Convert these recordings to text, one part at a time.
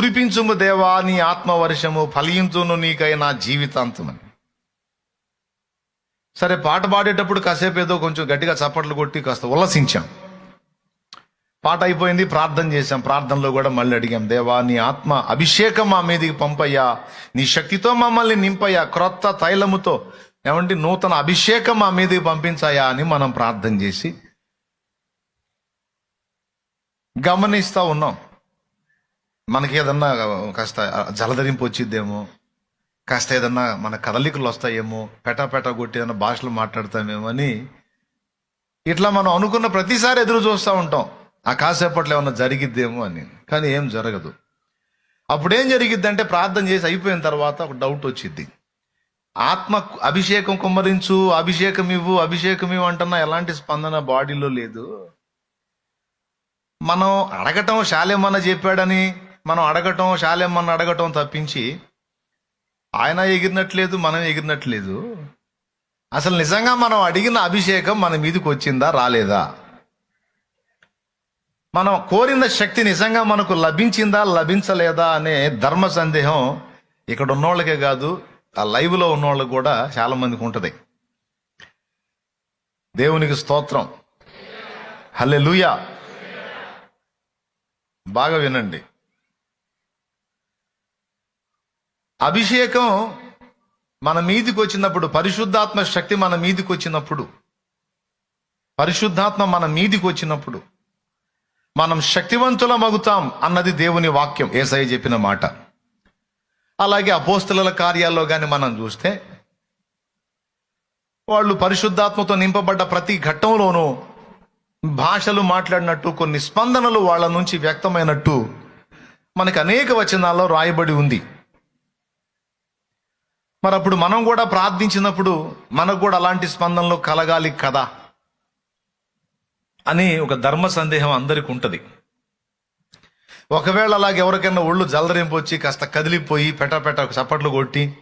కురిపించుము దేవా నీ ఆత్మవర్షము ఫలించును నీకై నా జీవితాంతమని. సరే పాట పాడేటప్పుడు కాసేపు ఏదో కొంచెం గట్టిగా చప్పట్లు కొట్టి కాస్త ఉల్లసించాం. పాట అయిపోయింది ప్రార్థన చేశాం. ప్రార్థనలో కూడా మళ్ళీ అడిగాం దేవా నీ ఆత్మ అభిషేకం మా మీదకి పంపయ్యా. నీ శక్తితో మమ్మల్ని నింపయ్యా. క్రొత్త తైలముతో ఏమంటే నూతన అభిషేకం మా మీదకి పంపించాయా అని మనం ప్రార్థన చేసి గమనిస్తూ ఉన్నాం. మనకి ఏదన్నా కాస్త జలధరింపు వచ్చిద్దేమో కాస్త ఏదన్నా మన కదలికలు వస్తాయేమో పెటా పెటా కొట్టి ఏదన్నా భాషలు మాట్లాడతామేమో అని ఇట్లా మనం అనుకున్న ప్రతిసారి ఎదురు చూస్తూ ఉంటాం. ఆ కాసేపట్లో ఏమన్నా జరిగిద్దేమో అని. కానీ ఏం జరగదు. అప్పుడేం జరిగిద్ది అంటే ప్రార్థన చేసి అయిపోయిన తర్వాత ఒక డౌట్ వచ్చింది ఆత్మ అభిషేకం కుమ్మరించు అభిషేకం ఇవ్వు అభిషేకం ఇవ్వు అంటున్నా ఎలాంటి స్పందన బాడీలో లేదు. మనం అడగటం శాలేమన్న చెప్పాడని మనం అడగటం శాలెమ్మని అడగటం తప్పించి ఆయన ఎగిరినట్లేదు మనం ఎగిరినట్లేదు. అసలు నిజంగా మనం అడిగిన అభిషేకం మన మీదకి వచ్చిందా రాలేదా? మనం కోరిన శక్తి నిజంగా మనకు లభించిందా లభించలేదా అనే ధర్మ సందేహం ఇక్కడ ఉన్నోళ్ళకే కాదు ఆ లైవ్లో ఉన్నోళ్ళకి కూడా చాలా మందికి ఉంటుంది. దేవునికి స్తోత్రం. హలే లూయా బాగా వినండి. అభిషేకం మన మీదికి వచ్చినప్పుడు పరిశుద్ధాత్మ శక్తి మన మీదికి వచ్చినప్పుడు పరిశుద్ధాత్మ మన మీదికి వచ్చినప్పుడు మనం శక్తివంతులమగుతాం అన్నది దేవుని వాక్యం ఏసఐ చెప్పిన మాట. అలాగే అపోస్తుల కార్యాల్లో కానీ మనం చూస్తే వాళ్ళు పరిశుద్ధాత్మతో నింపబడ్డ ప్రతి ఘట్టంలోనూ భాషలు మాట్లాడినట్టు కొన్ని స్పందనలు వాళ్ళ నుంచి వ్యక్తమైనట్టు మనకు అనేక వచనాల్లో రాయబడి ఉంది. మరి అప్పుడు మనం కూడా ప్రార్థించినప్పుడు మనకు కూడా అలాంటి స్పందనలు కలగాలి కదా అని ఒక ధర్మ సందేహం అందరికి ఉంటుంది. ఒకవేళ అలాగే ఎవరికైనా ఒళ్ళు జలరింపు వచ్చి కాస్త కదిలిపోయి పెట చప్పట్లు కొట్టి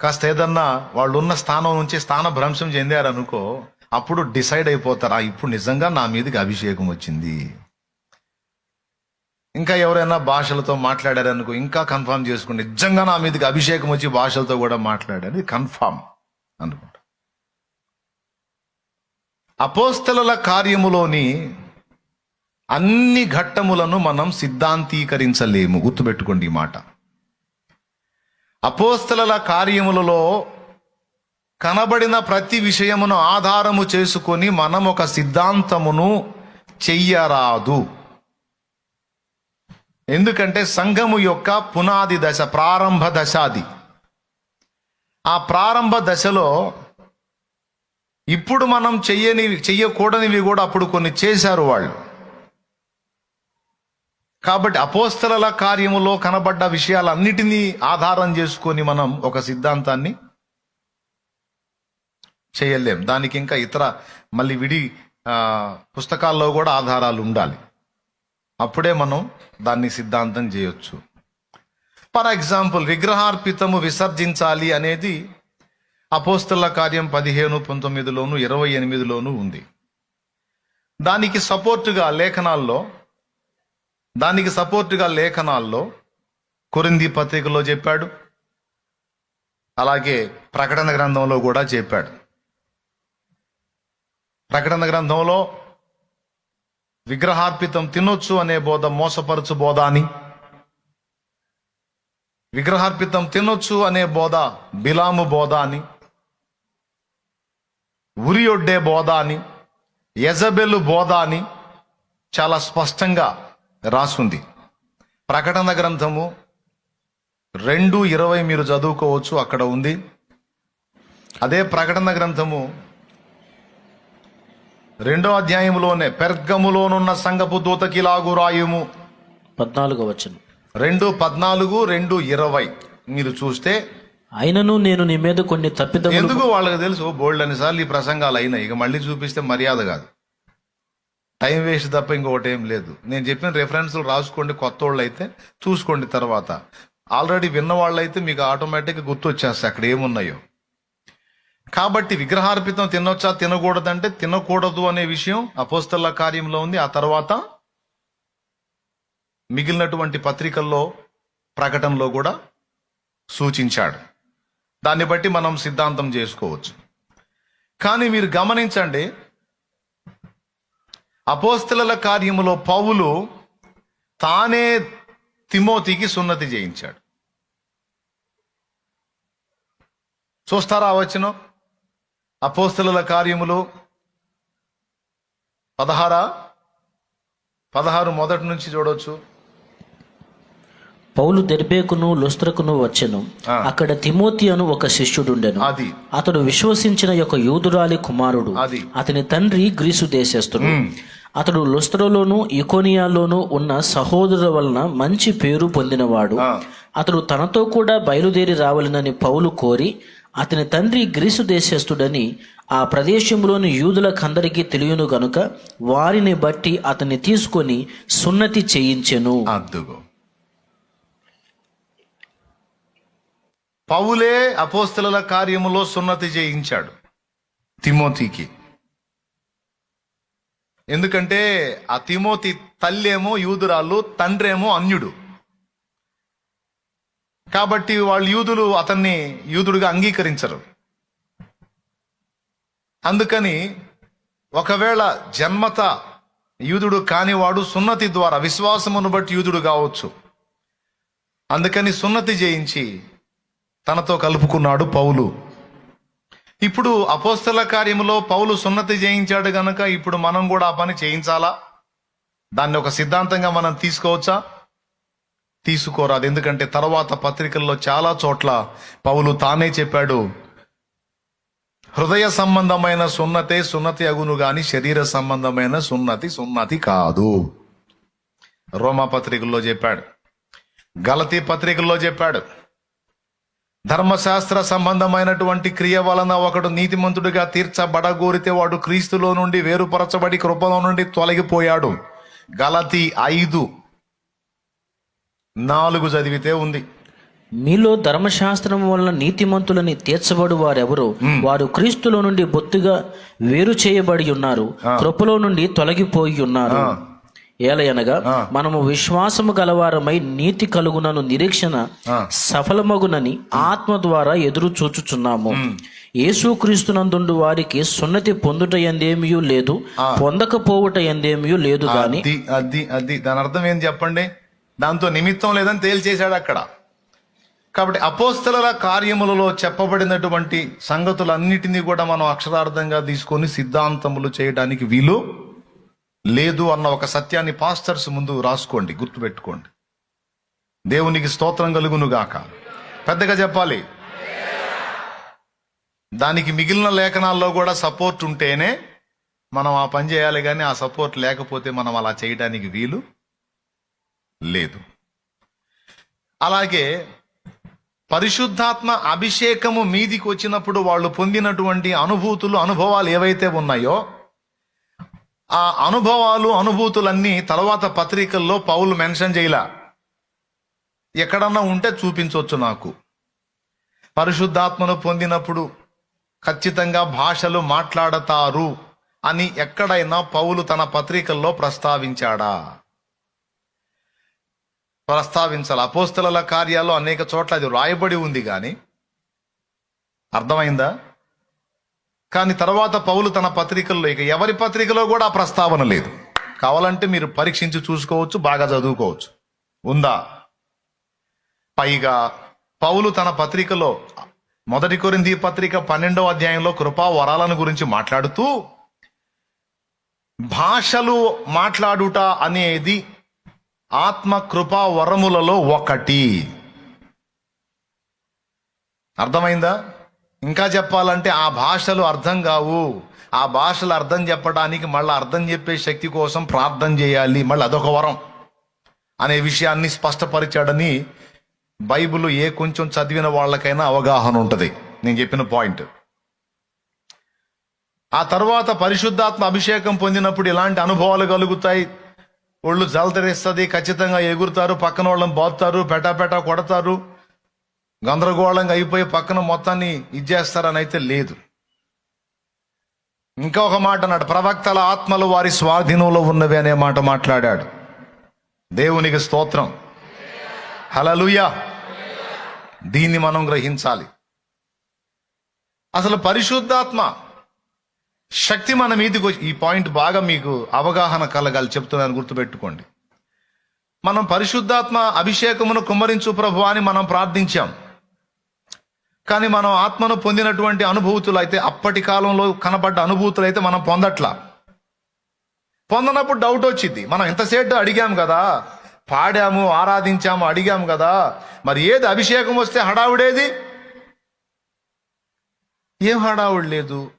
కాస్త ఏదన్నా వాళ్ళు ఉన్న స్థానం నుంచి స్థాన భ్రంశం చెందారనుకో అప్పుడు డిసైడ్ అయిపోతారా ఇప్పుడు నిజంగా నా మీదకి అభిషేకం వచ్చింది. ఇంకా ఎవరైనా భాషలతో మాట్లాడారనుకో ఇంకా కన్ఫామ్ చేసుకోండి. నిజంగా నా మీదకి అభిషేకం వచ్చి భాషలతో కూడా మాట్లాడారు. కన్ఫామ్ అనుకుంటా. అపోస్తల కార్యములోని అన్ని ఘట్టములను మనం సిద్ధాంతీకరించలేము. గుర్తుపెట్టుకోండి ఈ మాట. అపోస్తల కార్యములలో కనబడిన ప్రతి విషయమును ఆధారము చేసుకొని మనం ఒక సిద్ధాంతమును చెయ్యరాదు. ఎందుకంటే సంఘము యొక్క పునాది దశ ప్రారంభ దశ అది ఆ ప్రారంభ దశలో ఇప్పుడు మనం చెయ్యని చెయ్యకూడనివి కూడా అప్పుడు కొన్ని చేశారు వాళ్ళు. కాబట్టి అపోస్తల కార్యములో కనబడ్డ విషయాలన్నిటినీ ఆధారం చేసుకొని మనం ఒక సిద్ధాంతాన్ని చేయలేం. దానికి ఇంకా ఇతర మళ్ళీ విడి పుస్తకాల్లో కూడా ఆధారాలు ఉండాలి అప్పుడే మనం దాన్ని సిద్ధాంతం చేయొచ్చు. ఫర్ ఎగ్జాంపుల్ విగ్రహార్పితము విసర్జించాలి అనేది అపోస్తుల కార్యం పదిహేను పంతొమ్మిదిలోను ఇరవై ఎనిమిదిలోను ఉంది. దానికి సపోర్టుగా లేఖనాల్లో దానికి సపోర్టుగా లేఖనాల్లో కొరింది పత్రికలో చెప్పాడు. అలాగే ప్రకటన గ్రంథంలో కూడా చెప్పాడు. ప్రకటన గ్రంథంలో విగ్రహార్పితం తినొచ్చు అనే బోధ మోసపరచు బోధ అని విగ్రహార్పితం తినొచ్చు అనే బోధ బిలాము బోధ అని ఉరియొడ్డే బోధ అని యజబెల్లు బోధ అని చాలా స్పష్టంగా రాసుంది. ప్రకటన గ్రంథము రెండు ఇరవై మీరు చదువుకోవచ్చు అక్కడ ఉంది. అదే ప్రకటన గ్రంథము రెండో అధ్యాయములోనే పెర్గములోనున్న సంగపు దూతకిలాగు రాయుము. పద్నాలుగో వచనం. రెండు పద్నాలుగు రెండు ఇరవై. మీరు చూస్తే అయినను నేను నీ మీద కొన్ని తప్పిదములు ఎందుకు వాళ్ళకి తెలుసు? బోల్డ్ అనిసార్లు ఈ ప్రసంగాలు అయినాయి. ఇక మళ్ళీ చూపిస్తే మర్యాద కాదు. టైం వేస్ట్ తప్ప ఇంకొకటి ఏం లేదు. నేను చెప్పిన రెఫరెన్స్లు రాసుకోండి కొత్త వాళ్ళు అయితే చూసుకోండి తర్వాత. ఆల్రెడీ విన్న అయితే మీకు ఆటోమేటిక్గా గుర్తొచ్చేస్తాయి అక్కడ ఏమున్నాయో. కాబట్టి విగ్రహార్పితం తినొచ్చా తినకూడదంటే తినకూడదు అనే విషయం అపోస్తల కార్యంలో ఉంది. ఆ తర్వాత మిగిలినటువంటి పత్రికల్లో ప్రకటనలో కూడా సూచించాడు. దాన్ని బట్టి మనం సిద్ధాంతం చేసుకోవచ్చు. కానీ మీరు గమనించండి అపోస్తల కార్యములో పౌలు తానే తిమోతికి సున్నతి చేయించాడు. చూస్తారా వచ్చినో అపోస్తల కార్యములు పదహారా పదహారు మొదటి నుంచి చూడవచ్చు పౌలు దెర్బేకును లుస్త్రకును వచ్చెను. అక్కడ తిమోతి అను ఒక శిష్యుడుండెను అది అతడు విశ్వసించిన యొక్క యూదురాలి కుమారుడు అది. అతని తండ్రి గ్రీసు దేశస్థుడు. అతడు లుస్త్రలోను ఇకోనియాలోను ఉన్న సహోదరుల వలన మంచి పేరు పొందినవాడు. అతడు తనతో కూడా బయలుదేరి రావాలనని పౌలు కోరి అతని తండ్రి గ్రీసు దేశస్థుడని ఆ ప్రదేశంలోని యూదులకందరికీ తెలియను గనుక వారిని బట్టి అతన్ని తీసుకొని సున్నతి చేయించెను. అద్దుగో. పౌలే అపోస్తల కార్యములో సున్నతి చేయించాడు తిమోతికి. ఎందుకంటే ఆ తిమోతి తల్లేమో యూదురాలు తండ్రేమో అన్యుడు. కాబట్టి వాళ్ళు యూదులు అతన్ని యూదుడుగా అంగీకరించరు. అందుకని ఒకవేళ జన్మత యూదుడు కానివాడు సున్నతి ద్వారా విశ్వాసమును బట్టి యూదుడు కావచ్చు. అందుకని సున్నతి చేయించి తనతో కలుపుకున్నాడు పౌలు. ఇప్పుడు అపోస్తల కార్యములో పౌలు సున్నతి చేయించాడు గనక ఇప్పుడు మనం కూడా ఆ పని చేయించాలా? దాన్ని ఒక సిద్ధాంతంగా మనం తీసుకోవచ్చా? తీసుకోరాదు. ఎందుకంటే తర్వాత పత్రికల్లో చాలా చోట్ల పౌలు తానే చెప్పాడు హృదయ సంబంధమైన సున్నతే సున్నతి అగును గాని శరీర సంబంధమైన సున్నతి సున్నతి కాదు. రోమా పత్రికల్లో చెప్పాడు గలతీ పత్రికల్లో చెప్పాడు ధర్మశాస్త్ర సంబంధమైనటువంటి క్రియ వలన ఒకడు నీతిమంతుడిగా తీర్చబడగోరితే వాడు క్రీస్తులో నుండి వేరుపరచబడి కృపలో నుండి తొలగిపోయాడు. గలతి ఐదు నాలుగు చదివితే ఉంది. మీలో ధర్మశాస్త్రం వలన నీతిమంతులని తీర్చబడు వారెవరు వారు క్రీస్తులో నుండి బొత్తుగా వేరు చేయబడి ఉన్నారు కృపలో నుండి తొలగిపోయి ఉన్నారు. ఏలయనగా మనము విశ్వాసము గలవారమై నీతి కలుగునను నిరీక్షణ సఫలమగునని ఆత్మ ద్వారా ఎదురు చూచుచున్నాము. యేసుక్రీస్తునందుండు వారికి సున్నతి పొందుట ఎందేమీ లేదు పొందకపోవుట ఎందేమీ లేదు అది అది అది దాని అర్థం ఏం చెప్పండి? దాంతో నిమిత్తం లేదని తేల్చేశాడు అక్కడ. కాబట్టి అపోస్తల కార్యములలో చెప్పబడినటువంటి సంగతులన్నిటినీ కూడా మనం అక్షరార్థంగా తీసుకొని సిద్ధాంతములు చేయడానికి వీలు లేదు అన్న ఒక సత్యాన్ని పాస్టర్స్ ముందు రాసుకోండి గుర్తుపెట్టుకోండి. దేవునికి స్తోత్రం కలుగును గాక పెద్దగా చెప్పాలి? దానికి మిగిలిన లేఖనాల్లో కూడా సపోర్ట్ ఉంటేనే మనం ఆ పని చేయాలి కానీ ఆ సపోర్ట్ లేకపోతే మనం అలా చేయడానికి వీలు లేదు. అలాగే పరిశుద్ధాత్మ అభిషేకము మీదికి వచ్చినప్పుడు వాళ్ళు పొందినటువంటి అనుభూతులు అనుభవాలు ఏవైతే ఉన్నాయో ఆ అనుభవాలు అనుభూతులన్నీ తర్వాత పత్రికల్లో పౌలు మెన్షన్ చేయలా. ఎక్కడన్నా ఉంటే చూపించవచ్చు నాకు. పరిశుద్ధాత్మను పొందినప్పుడు ఖచ్చితంగా భాషలు మాట్లాడతారు అని ఎక్కడైనా పౌలు తన పత్రికల్లో ప్రస్తావించాడా? ప్రస్తావించాలి. అపోస్తల కార్యాల్లో అనేక చోట్ల అది రాయబడి ఉంది కానీ అర్థమైందా? కానీ తర్వాత పౌలు తన పత్రికల్లో ఇక ఎవరి పత్రికలో కూడా ఆ ప్రస్తావన లేదు. కావాలంటే మీరు పరీక్షించి చూసుకోవచ్చు బాగా చదువుకోవచ్చు. ఉందా? పైగా పౌలు తన పత్రికలో మొదటి కొరింది పత్రిక పన్నెండవ అధ్యాయంలో కృపా వరాలను గురించి మాట్లాడుతూ భాషలు మాట్లాడుట అనేది ఆత్మ కృపా వరములలో ఒకటి. అర్థమైందా? ఇంకా చెప్పాలంటే ఆ భాషలు అర్థం కావు. ఆ భాషలు అర్థం చెప్పడానికి మళ్ళీ అర్థం చెప్పే శక్తి కోసం ప్రార్థన చేయాలి. మళ్ళీ అదొక వరం. అనే విషయాన్ని స్పష్టపరిచాడని బైబిల్ ఏ కొంచెం చదివిన వాళ్ళకైనా అవగాహన ఉంటుంది. నేను చెప్పిన పాయింట్. ఆ తర్వాత పరిశుద్ధాత్మ అభిషేకం పొందినప్పుడు ఇలాంటి అనుభవాలు కలుగుతాయి? ఒళ్ళు జలతరిస్తుంది ఖచ్చితంగా ఎగురుతారు పక్కన వాళ్ళని బాదుతారు పెటాపెటా కొడతారు. గందరగోళంగా అయిపోయి పక్కన మొత్తాన్ని ఇచ్చేస్తారని అయితే లేదు. ఇంకా ఒక మాట అన్నాడు ప్రవక్తల ఆత్మలు వారి స్వాధీనంలో ఉన్నవి అనే మాట మాట్లాడాడు. దేవునికి స్తోత్రం. హలలుయా దీన్ని మనం గ్రహించాలి. అసలు పరిశుద్ధాత్మ శక్తి మన మీదకి ఈ పాయింట్ బాగా మీకు అవగాహన కలగాలి చెప్తున్నాను గుర్తుపెట్టుకోండి. మనం పరిశుద్ధాత్మ అభిషేకమును కుమ్మరించు ప్రభు అని మనం ప్రార్థించాం. కానీ మనం ఆత్మను పొందినటువంటి అనుభూతులు అయితే అప్పటి కాలంలో కనబడ్డ అనుభూతులు అయితే మనం పొందట్లా. పొందనప్పుడు డౌట్ వచ్చింది మనం ఎంతసేపు అడిగాం కదా? పాడాము ఆరాధించాము అడిగాము కదా? మరి ఏది అభిషేకం వస్తే హడావుడేది? ఏం హడావుడు లేదు?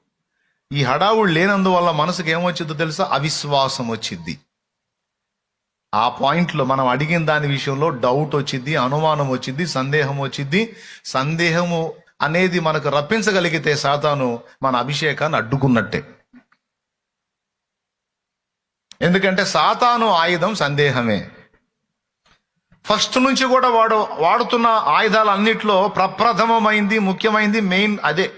ఈ హడావుడు లేనందువల్ల మనసుకు ఏమొచ్చిందో తెలుసా? అవిశ్వాసం వచ్చింది ఆ పాయింట్లో మనం అడిగిన దాని విషయంలో డౌట్ వచ్చింది అనుమానం వచ్చింది సందేహం వచ్చింది సందేహము అనేది మనకు రప్పించగలిగితే సాతాను మన అభిషేకాన్ని అడ్డుకున్నట్టే. ఎందుకంటే సాతాను ఆయుధం సందేహమే. ఫస్ట్ నుంచి కూడా వాడు వాడుతున్న ఆయుధాలన్నిట్లో ప్రప్రథమమైంది ముఖ్యమైంది మెయిన్ అదే.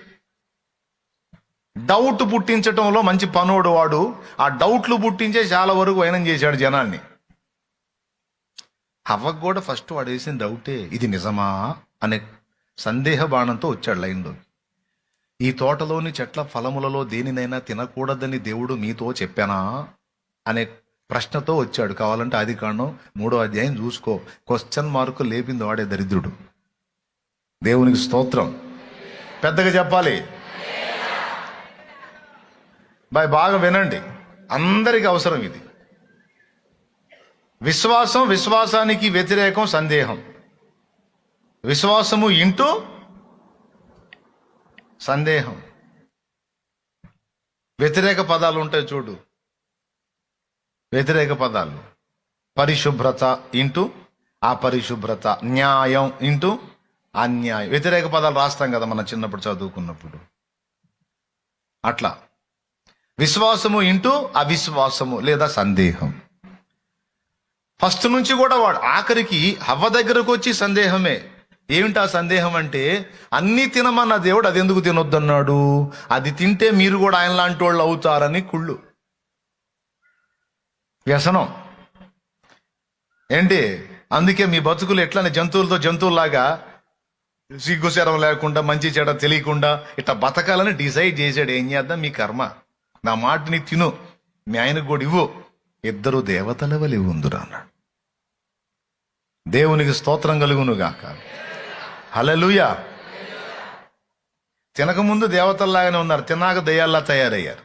డౌట్ పుట్టించటంలో మంచి పనోడు వాడు. ఆ డౌట్లు పుట్టించే చాలా వరకు వైనం చేశాడు జనాన్ని హవ్వకు కూడా ఫస్ట్ వాడు వేసిన డౌటే ఇది నిజమా? అనే సందేహ బాణంతో వచ్చాడు లైన్లో. ఈ తోటలోని చెట్ల ఫలములలో దేనినైనా తినకూడదని దేవుడు మీతో చెప్పానా? అనే ప్రశ్నతో వచ్చాడు. కావాలంటే అది కారణం మూడో అధ్యాయం చూసుకో. క్వశ్చన్ మార్కు లేపింది వాడే దరిద్రుడు. దేవునికి స్తోత్రం. పెద్దగా చెప్పాలి. బాయ్ బాగా వినండి. అందరికి అవసరం ఇది. విశ్వాసం విశ్వాసానికి వ్యతిరేకం సందేహం. విశ్వాసము ఇంటూ సందేహం. వ్యతిరేక పదాలు ఉంటాయి చూడు. వ్యతిరేక పదాలు. పరిశుభ్రత ఇంటూ అపరిశుభ్రత న్యాయం ఇంటూ అన్యాయం. వ్యతిరేక పదాలు రాస్తాం కదా మనం చిన్నప్పుడు చదువుకున్నప్పుడు. అట్లా. విశ్వాసము ఇంటూ అవిశ్వాసము లేదా సందేహం. ఫస్ట్ నుంచి కూడా వాడు ఆఖరికి హవ్వ దగ్గరకు వచ్చి సందేహమే. ఏమిటా ఆ సందేహం అంటే అన్నీ తినమన్న దేవుడు అది ఎందుకు తినొద్దన్నాడు? అది తింటే మీరు కూడా ఆయన లాంటి వాళ్ళు అవుతారని కుళ్ళు. వ్యసనం. ఏంటి? అందుకే మీ బతుకులు ఎట్లనే జంతువులతో జంతువుల్లాగా సిగ్గుశరం లేకుండా మంచి చెడ తెలియకుండా ఇట్లా బతకాలని డిసైడ్ చేశాడు. ఏం చేద్దాం? మీ కర్మ. నా మాటని తిను. మీ ఆయనకు కూడా ఇవ్వు. ఇద్దరు దేవతల వలి ఉందురా అన్నాడు. దేవునికి స్తోత్రం కలుగును గాక హలలుయా తినకముందు దేవతల్లాగానే ఉన్నారు. తినాక దయ్యాల్లా తయారయ్యారు.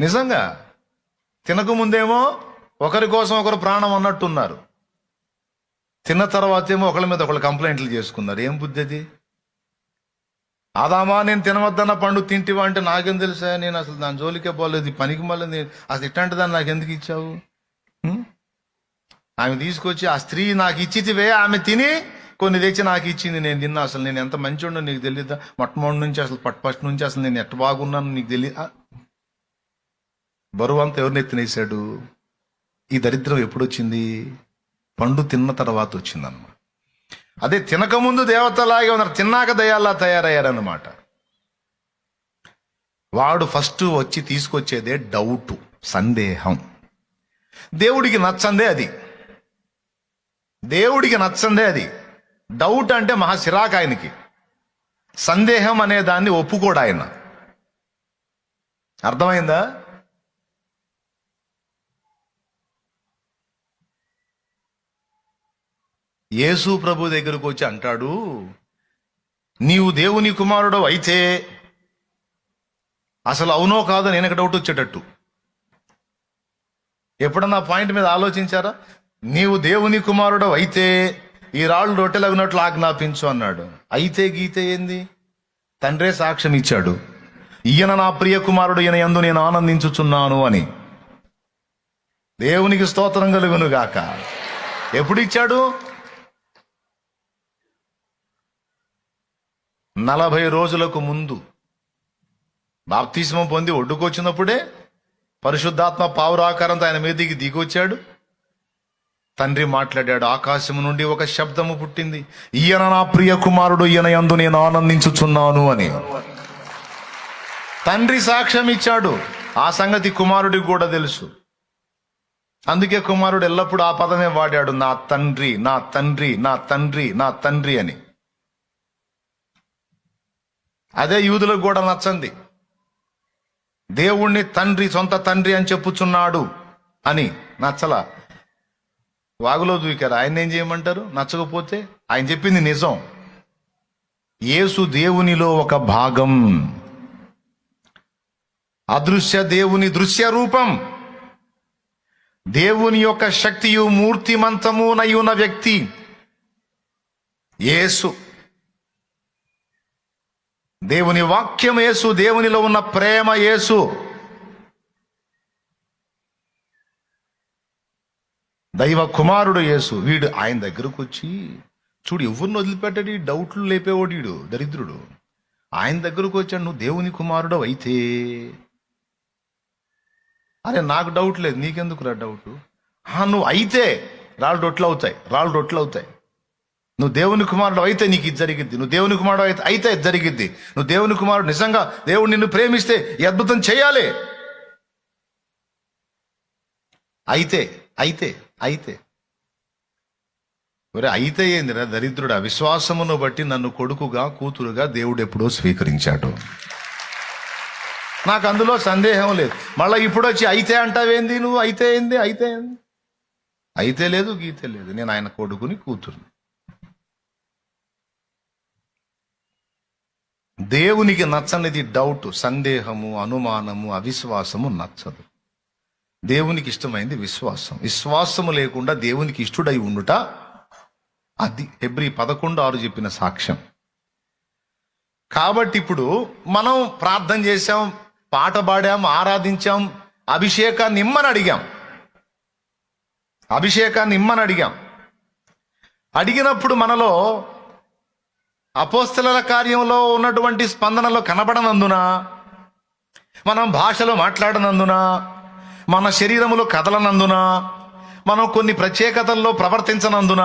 నిజంగా తినకముందేమో ఒకరి కోసం ఒకరు ప్రాణం అన్నట్టున్నారు. తిన్న తర్వాత ఏమో ఒకళ్ళ మీద ఒకళ్ళు కంప్లైంట్లు చేసుకున్నారు. ఏం బుద్ధి అది? ఆదామా నేను తినవద్దన్న పండు తింటివా అంటే నాకేం తెలుసా నేను అసలు దాని జోలికే పోలేదు పనికి మళ్ళీ అసలు ఇట్లాంటి దాన్ని నాకు ఎందుకు ఇచ్చావు? ఆమె తీసుకొచ్చి ఆ స్త్రీ నాకు ఇచ్చితివే ఆమె తిని కొన్ని తెచ్చి నాకు ఇచ్చింది నేను తిన్నా అసలు నేను ఎంత మంచి నీకు తెలియదా మొట్టమొదటి నుంచి అసలు పట్ ఫస్ట్ నుంచి అసలు నేను ఎట్ట బాగున్నాను నీకు తెలియదా బరువు అంతా ఎవరిని ఎత్తినేసాడు? ఈ దరిద్రం ఎప్పుడు వచ్చింది పండు తిన్న తర్వాత వచ్చిందన్నమాట. అదే తినకముందు దేవతలాగే ఉన్నారు. తిన్నాక దయాల్లా తయారయ్యారన్నమాట. వాడు ఫస్ట్ వచ్చి తీసుకొచ్చేదే డౌట్ సందేహం. దేవుడికి నచ్చందే అది. దేవుడికి నచ్చందే అది. డౌట్ అంటే మహా ఆయనకి. సందేహం అనే దాన్ని ఒప్పుకోడు ఆయన. అర్థమైందా? యేసు ప్రభు దగ్గరకు వచ్చి అంటాడు నీవు దేవుని కుమారుడు అయితే అసలు అవునో కాదో నేను డౌట్ వచ్చేటట్టు. ఎప్పుడన్నా పాయింట్ మీద ఆలోచించారా? నీవు దేవుని కుమారుడు అయితే ఈ రాళ్ళు రొట్టెలగినట్లు ఆజ్ఞాపించు అన్నాడు. అయితే గీతే ఏంది? తండ్రే సాక్ష్యం ఇచ్చాడు. ఈయన నా ప్రియ కుమారుడు ఈయన ఎందు నేను ఆనందించుచున్నాను అని. దేవునికి స్తోత్రం కలుగును గాక. ఎప్పుడు ఇచ్చాడు? నలభై రోజులకు ముందు బాప్తిస్మం పొంది ఒడ్డుకొచ్చినప్పుడే పరిశుద్ధాత్మ పావురాకారంతో ఆయన మీదికి దిగొచ్చాడు. తండ్రి మాట్లాడాడు ఆకాశము నుండి ఒక శబ్దము పుట్టింది. ఈయన నా ప్రియ కుమారుడు ఈయన యందు నేను ఆనందించుచున్నాను అని. తండ్రి సాక్ష్యం ఇచ్చాడు ఆ సంగతి కుమారుడికి కూడా తెలుసు. అందుకే కుమారుడు ఎల్లప్పుడూ ఆ పదమే వాడాడు నా తండ్రి నా తండ్రి నా తండ్రి నా తండ్రి అని. అదే యూదులకు కూడా నచ్చంది. దేవుణ్ణి తండ్రి సొంత తండ్రి అని చెప్పుచున్నాడు అని నచ్చల. వాగులో దూకారు. ఆయన ఏం చేయమంటారు? నచ్చకపోతే ఆయన చెప్పింది నిజం. యేసు దేవునిలో ఒక భాగం. అదృశ్య దేవుని దృశ్య రూపం దేవుని యొక్క శక్తియు మూర్తిమంతమునై ఉన్న వ్యక్తి. యేసు. దేవుని వాక్యం యేసు దేవునిలో ఉన్న ప్రేమ యేసు. దైవ కుమారుడు యేసు. వీడు ఆయన దగ్గరకు వచ్చి చూడు ఎవరిని వదిలిపెట్టాడు? ఈ డౌట్లు లేపేవాడు వీడు దరిద్రుడు. ఆయన దగ్గరకు వచ్చాడు నువ్వు దేవుని కుమారుడు అయితే. అరే నాకు డౌట్ లేదు. నీకెందుకు రా డౌట్? ఆ, నువ్వు అయితే. రాళ్ళు రొట్లు అవుతాయి. రాళ్ళు రొట్లు అవుతాయి. నువ్వు దేవుని కుమారుడు అయితే నీకు ఇది జరిగిద్ది. నువ్వు దేవుని కుమారుడు అయితే అయితే ఇది జరిగిద్ది. నువ్వు దేవుని కుమారుడు నిజంగా దేవుడు నిన్ను ప్రేమిస్తే ఈ అద్భుతం చేయాలి. అయితే అయితే అయితే. మరి అయితే ఏందిరా దరిద్రుడా? విశ్వాసమును బట్టి నన్ను కొడుకుగా కూతురుగా దేవుడు ఎప్పుడో స్వీకరించాడు. నాకు అందులో సందేహం లేదు. మళ్ళీ ఇప్పుడు వచ్చి అయితే అంటావేంది నువ్వు? అయితే ఏంది? అయితే ఏంది? అయితే లేదు గీతే లేదు. నేను ఆయన కొడుకుని కూతురుని. దేవునికి నచ్చనిది డౌట్ సందేహము అనుమానము అవిశ్వాసము నచ్చదు. దేవునికి ఇష్టమైంది విశ్వాసం. విశ్వాసము లేకుండా దేవునికి ఇష్టడై ఉండుట అది. ఎబ్రి పదకొండు ఆరు చెప్పిన సాక్ష్యం. కాబట్టి ఇప్పుడు మనం ప్రార్థన చేశాం పాట పాడాం ఆరాధించాం అభిషేకాన్ని ఇమ్మని అడిగాం. అభిషేకాన్ని ఇమ్మని అడిగాం. అడిగినప్పుడు మనలో అపోస్తల కార్యంలో ఉన్నటువంటి స్పందనలో కనబడనందున మనం భాషలో మాట్లాడనందున మన శరీరములో కదలనందున మనం కొన్ని ప్రత్యేకతల్లో ప్రవర్తించనందున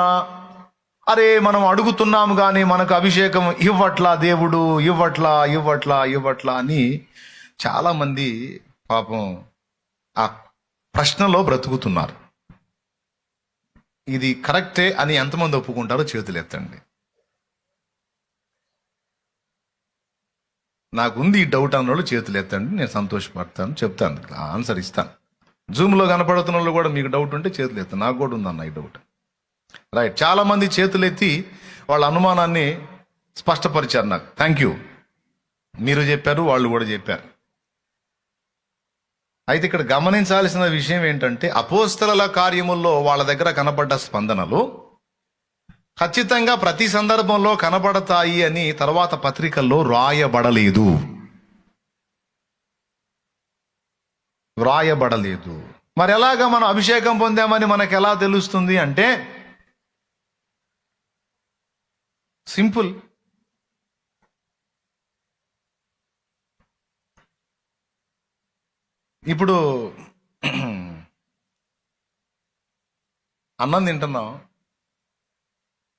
అరే మనం అడుగుతున్నాము కానీ మనకు అభిషేకం ఇవ్వట్లా దేవుడు ఇవ్వట్లా ఇవ్వట్లా ఇవ్వట్లా అని చాలామంది పాపం ఆ ప్రశ్నలో బ్రతుకుతున్నారు. ఇది కరెక్టే అని ఎంతమంది ఒప్పుకుంటారో చేతులు ఎత్తండి నాకుంది ఈ డౌట్ అన్న వాళ్ళు చేతులు ఎత్తండి నేను సంతోషపడతాను చెప్తాను ఆన్సర్ ఇస్తాను. జూమ్లో కనపడుతున్న వాళ్ళు కూడా మీకు డౌట్ ఉంటే చేతులు ఎత్తాను నాకు కూడా ఉందన్న ఈ డౌట్. రైట్ చాలామంది చేతులు ఎత్తి వాళ్ళ అనుమానాన్ని స్పష్టపరిచారు నాకు. థ్యాంక్ యూ మీరు చెప్పారు వాళ్ళు కూడా చెప్పారు. అయితే ఇక్కడ గమనించాల్సిన విషయం ఏంటంటే అపోస్తల కార్యముల్లో వాళ్ళ దగ్గర కనపడ్డ స్పందనలు ఖచ్చితంగా ప్రతి సందర్భంలో కనబడతాయి అని తర్వాత పత్రికల్లో రాయబడలేదు. వ్రాయబడలేదు మరి ఎలాగా మనం అభిషేకం పొందామని మనకు ఎలా తెలుస్తుంది అంటే సింపుల్. ఇప్పుడు అన్నం తింటున్నాం.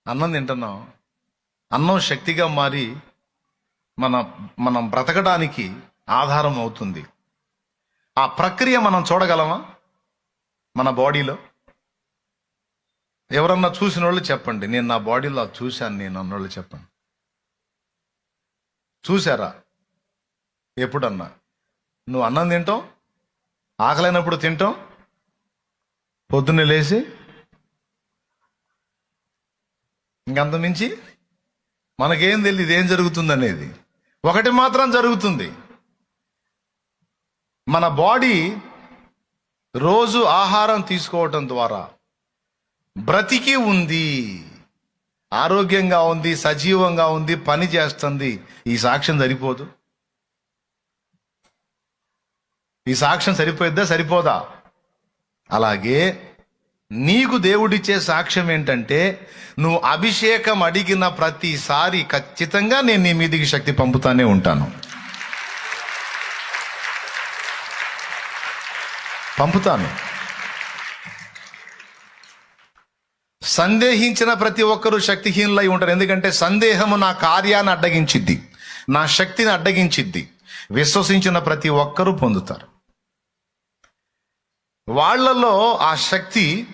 అన్నం తింటున్నాం. అన్నం శక్తిగా మారి మన మనం బ్రతకడానికి ఆధారం అవుతుంది. ఆ ప్రక్రియ మనం చూడగలమా? మన బాడీలో? ఎవరన్నా చూసిన వాళ్ళు చెప్పండి. నేను నా బాడీలో అది చూశాను నేను అన్నోళ్ళు చెప్పండి. చూసారా ఎప్పుడన్నా? నువ్వు అన్నం తింటాం ఆకలైనప్పుడు తింటాం పొద్దున్నే లేచి ఇంకంత మించి మనకేం తెలియదు ఏం జరుగుతుంది అనేది ఒకటి మాత్రం జరుగుతుంది. మన బాడీ రోజు ఆహారం తీసుకోవటం ద్వారా బ్రతికి ఉంది ఆరోగ్యంగా ఉంది సజీవంగా ఉంది పని చేస్తుంది. ఈ సాక్ష్యం సరిపోదు. ఈ సాక్ష్యం సరిపోయిద్దా సరిపోదా? అలాగే నీకు దేవుడిచ్చే సాక్ష్యం ఏంటంటే నువ్వు అభిషేకం అడిగిన ప్రతిసారి ఖచ్చితంగా నేను నీ మీదికి శక్తి పంపుతానే ఉంటాను. పంపుతాను. సందేహించిన ప్రతి ఒక్కరూ శక్తిహీనులై ఉంటారు. ఎందుకంటే సందేహము నా కార్యాన్ని అడ్డగించిద్ది నా శక్తిని అడ్డగించిద్ది. విశ్వసించిన ప్రతి ఒక్కరూ పొందుతారు. వాళ్ళలో ఆ శక్తి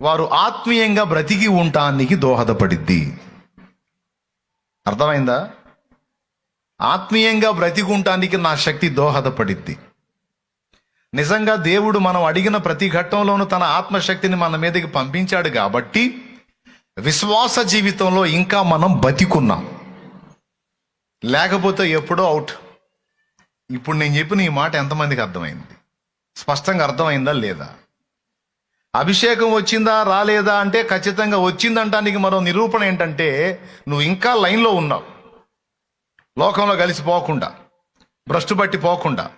వారు ఆత్మీయంగా బ్రతికి ఉండటానికి దోహదపడిద్ది. అర్థమైందా? ఆత్మీయంగా బ్రతికి ఉండటానికి నా శక్తి దోహదపడిద్ది. నిజంగా దేవుడు మనం అడిగిన ప్రతి ఘట్టంలోనూ తన ఆత్మశక్తిని మన మీదకి పంపించాడు కాబట్టి విశ్వాస జీవితంలో ఇంకా మనం బతికున్నాం. లేకపోతే ఎప్పుడో అవుట్. ఇప్పుడు నేను చెప్పిన ఈ మాట ఎంతమందికి అర్థమైంది? స్పష్టంగా అర్థమైందా లేదా? అభిషేకం వచ్చిందా రాలేదా అంటే ఖచ్చితంగా వచ్చిందంటానికి మరో నిరూపణ ఏంటంటే నువ్వు ఇంకా లైన్లో ఉన్నావు. లోకంలో కలిసిపోకుండా భ్రష్టు పట్టి పోకుండా.